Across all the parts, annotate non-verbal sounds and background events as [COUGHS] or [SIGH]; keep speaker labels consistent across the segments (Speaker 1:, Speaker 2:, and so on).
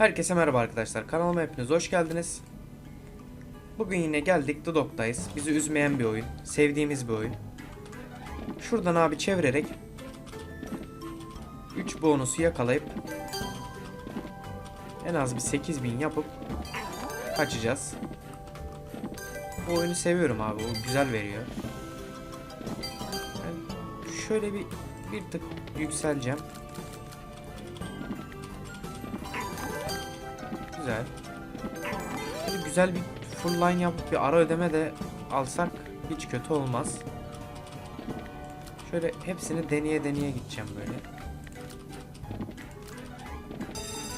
Speaker 1: Herkese merhaba arkadaşlar. Kanalıma hepiniz hoş geldiniz. Bugün yine geldik The Dog'dayız. Bizi üzmeyen bir oyun. Sevdiğimiz bir oyun. Şuradan abi çevirerek 3 bonusu yakalayıp en az bir 8000 yapıp kaçacağız. Bu oyunu seviyorum abi. O güzel veriyor. Ben şöyle bir bir tık yükseleceğim. Güzel. Şöyle güzel bir full line yapıp bir ara ödeme de alsak hiç kötü olmaz. Şöyle hepsini deneye deneye gideceğim böyle.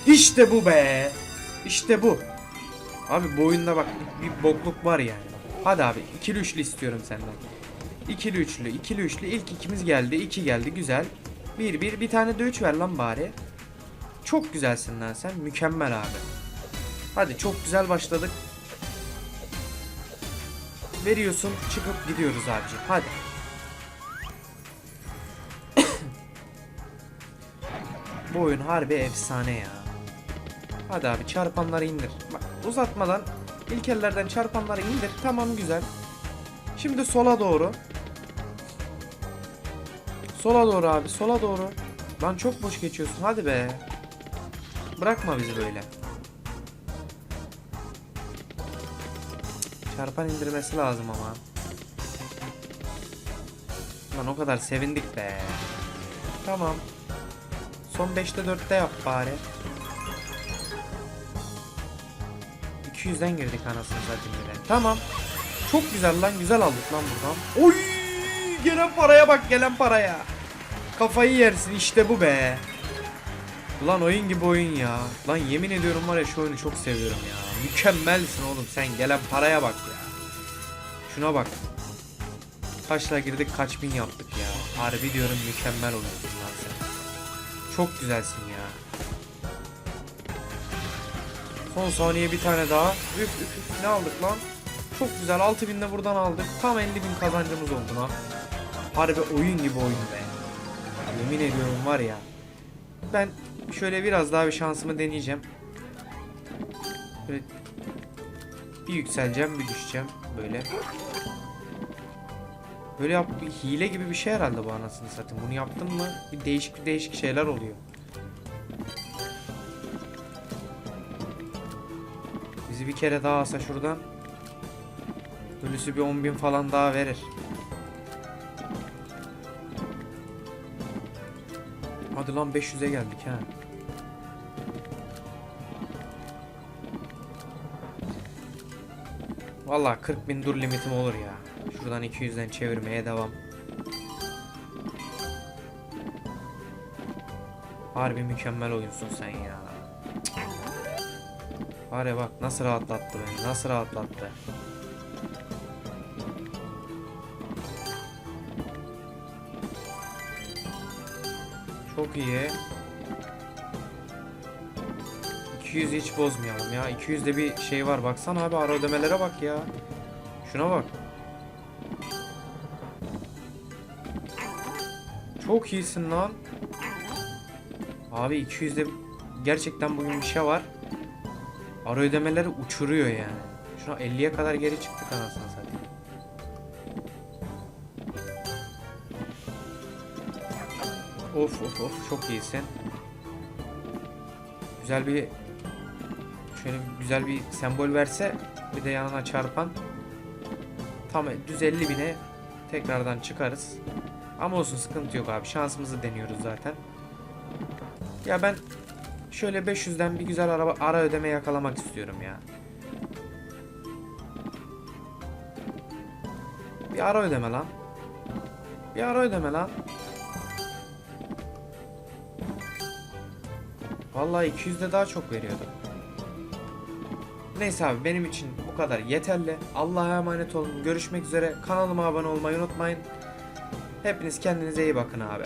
Speaker 1: İşte bu be. İşte bu. Abi bu oyunda bak bir bokluk var yani. Hadi abi ikili üçlü istiyorum senden. İkili üçlü, ikili üçlü. İlk ikimiz geldi, iki geldi güzel. Bir bir bir tane de üç ver lan bari. Çok güzelsin lan sen. Mükemmel abi. Hadi çok güzel başladık. Veriyorsun çıkıp gidiyoruz abicim. Hadi. [COUGHS] Bu oyun harbi efsane ya. Hadi abi çarpanları indir. Bak uzatmadan ilk ellerden çarpanları indir. Tamam güzel. Şimdi sola doğru. Sola doğru abi sola doğru. Lan çok boş geçiyorsun hadi be. Bırakma bizi böyle. Çarpan indirmesi lazım ama. Lan o kadar sevindik be. Tamam. Son 5'te 4'te yap bari. 200'den girdik anasını satayım bile. Tamam. Çok güzel lan güzel aldık lan buradan. Oy! Gelen paraya bak gelen paraya. Kafayı yersin işte bu be. Ulan oyun gibi oyun ya. Lan yemin ediyorum var ya şu oyunu çok seviyorum ya. Mükemmelsin oğlum sen gelen paraya bak ya. Şuna bak. Kaçla girdik kaç bin yaptık ya. Harbi diyorum mükemmel oyunsun lan sen. Çok güzelsin ya. Son saniye bir tane daha. Üf üf üf ne aldık lan? Çok güzel 6000 de buradan aldık. Tam 50 bin kazancımız oldu lan. Harbi oyun gibi oyun be. Yemin ediyorum var ya. Ben şöyle biraz daha bir şansımı deneyeceğim. Böyle bir yükseleceğim bir düşeceğim böyle. Böyle yap hile gibi bir şey herhalde bu anasını satayım. Bunu yaptım mı bir değişik bir değişik şeyler oluyor. Bizi bir kere daha alsa şuradan. Ölüsü bir 10.000 falan daha verir. Hadi lan 500'e geldik ha. Valla 40 bin dur limitim olur ya. Şuradan 200'den çevirmeye devam. Harbi mükemmel oyunsun sen ya. Var ya bak nasıl rahatlattı beni. Nasıl rahatlattı. Çok iyi. 200 hiç bozmayalım ya. 200'de bir şey var. Baksana abi ara ödemelere bak ya. Şuna bak. Çok iyisin lan. Abi 200'de gerçekten bugün bir şey var. Ara ödemeleri uçuruyor yani. Şuna 50'ye kadar geri çıktık anasını satayım. Of of of çok iyisin. Güzel bir şöyle güzel bir sembol verse bir de yanına çarpan tam düz 50 bine tekrardan çıkarız. Ama olsun sıkıntı yok abi şansımızı deniyoruz zaten. Ya ben şöyle 500'den bir güzel araba ara ödeme yakalamak istiyorum ya. Bir ara ödeme lan. Bir ara ödeme lan. Vallahi 200'de daha çok veriyordu. Neyse abi benim için bu kadar yeterli. Allah'a emanet olun. Görüşmek üzere. Kanalıma abone olmayı unutmayın. Hepiniz kendinize iyi bakın abi.